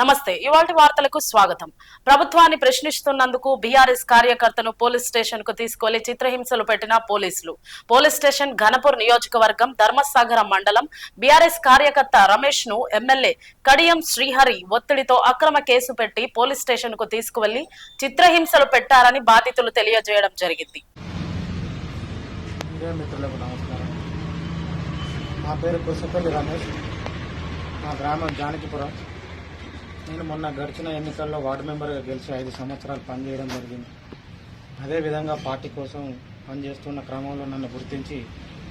నమస్తే. ఇవాళ వార్తలకు స్వాగతం. ప్రభుత్వాన్ని ప్రశ్నిస్తున్నందుకు బీఆర్ఎస్ కార్యకర్తను పోలీస్ స్టేషన్కు తీసుకెళ్ళి చిత్రహింసలు పెట్టిన పోలీసులు. పోలీస్ స్టేషన్ ఘనపూర్ నియోజకవర్గం ధర్మసాగర మండలం బీఆర్ఎస్ కార్యకర్త రమేష్ను ఎమ్మెల్యే కడియం శ్రీహరి ఒత్తిడితో అక్రమ కేసు పెట్టి పోలీస్ స్టేషన్కు తీసుకువెళ్ళి చిత్రహింసలు పెట్టారని బాధితులు తెలియజేయడం జరిగింది. నా పేరు కుసపల్లి రమేష్. మా గ్రామం జానకిపురం. నేను మొన్న గడిచిన ఎన్నికల్లో వార్డు మెంబర్గా గెలిచి ఐదు సంవత్సరాలు పనిచేయడం జరిగింది. అదేవిధంగా పార్టీ కోసం పనిచేస్తున్న క్రమంలో నన్ను గుర్తించి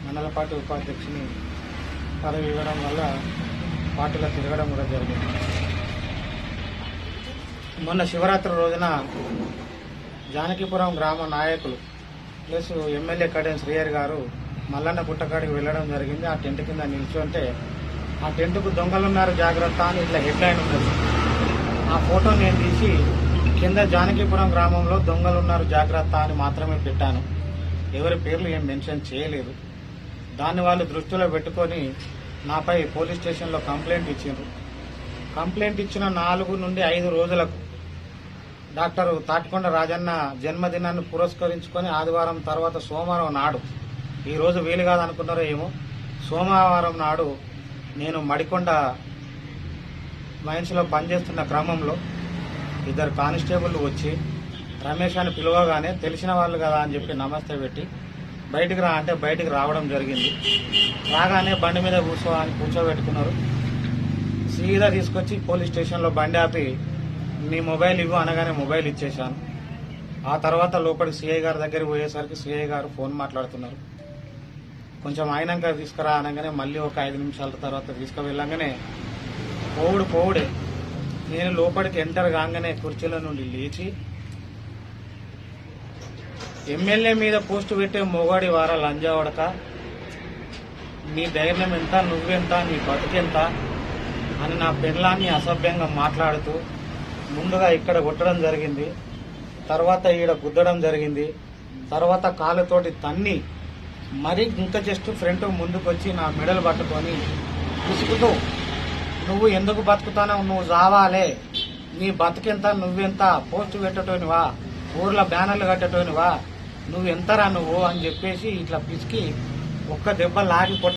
మండల పార్టీ ఉపాధ్యక్షుని పదవి ఇవ్వడం వల్ల పార్టీలో తిరగడం కూడా జరిగింది. మొన్న శివరాత్రి రోజున జానకిపురం గ్రామ నాయకులు ప్లస్ ఎమ్మెల్యే కడియం శ్రీయర్ గారు మల్లన్న పుట్టకాడికి వెళ్ళడం జరిగింది. ఆ టెంట్ కింద నిల్చుంటే ఆ టెంట్కు దొంగలున్నారు జాగ్రత్త అని ఇట్లా హెడ్లైన్ ఉన్నది. ఆ ఫోటో నేను తీసి కింద జానకిపురం గ్రామంలో దొంగలు ఉన్నారు జాగ్రత్త అని మాత్రమే పెట్టాను. ఎవరి పేర్లు ఏం మెన్షన్ చేయలేదు. దాన్ని వాళ్ళు దృష్టిలో పెట్టుకొని నాపై పోలీస్ స్టేషన్లో కంప్లైంట్ ఇచ్చిండ్రు. కంప్లైంట్ ఇచ్చిన నాలుగు నుండి ఐదు రోజులకు డాక్టర్ తాటికొండ రాజన్న జన్మదినాన్ని పురస్కరించుకొని ఆదివారం తర్వాత సోమవారం నాడు ఈరోజు వీలు కాదనుకున్నారో ఏమో సోమవారం నాడు నేను మడికొండ మైన్స్లో పనిచేస్తున్న క్రమంలో ఇద్దరు కానిస్టేబుల్ వచ్చి రమేష్ అని పిలవగానే తెలిసిన వాళ్ళు కదా అని చెప్పి నమస్తే పెట్టి బయటికి రా అంటే బయటికి రావడం జరిగింది. రాగానే బండి మీద కూర్చో అని కూర్చోబెట్టుకున్నారు. సీదా తీసుకొచ్చి పోలీస్ స్టేషన్లో బండి ఆపి నీ మొబైల్ ఇవ్వు అనగానే మొబైల్ ఇచ్చేశాను. ఆ తర్వాత లోపలికి సిఐ గారి దగ్గరికి పోయేసరికి సిఐ గారు ఫోన్ మాట్లాడుతున్నారు. కొంచెం అయినాక తీసుకురా అనగానే మళ్ళీ ఒక ఐదు నిమిషాల తర్వాత తీసుకువెళ్ళగానే పోవుడు పోవుడే. నేను లోపలికి ఎంటర్ కాగానే కుర్చీల నుండి లేచి ఎమ్మెల్యే మీద పోస్టు పెట్టే మొగాడి వారా లంజావడక నీ ధైర్యం ఎంత నువ్వెంత నీ బతికెంత అని నా పెళ్ళాన్ని అసభ్యంగా మాట్లాడుతూ ముందుగా ఇక్కడ కొట్టడం జరిగింది తర్వాత ఈడ గుద్దడం జరిగింది తర్వాత కాళ్ళతోటి తన్ని మరి ఇంకా జస్ట్ ఫ్రంట్ ముందుకు వచ్చి నా మెడలు పట్టుకొని విసుకుతూ నువ్వు ఎందుకు బతుకుతానో నువ్వు చావాలే నీ బతికెంత నువ్వెంత? పోస్ట్ పెట్టటోనివా ఊర్లో బ్యానర్లు కట్టటోనివా నువ్వు ఎంతరా నువ్వు అని చెప్పేసి ఇట్లా పిసికి ఒక్క దెబ్బ లాగి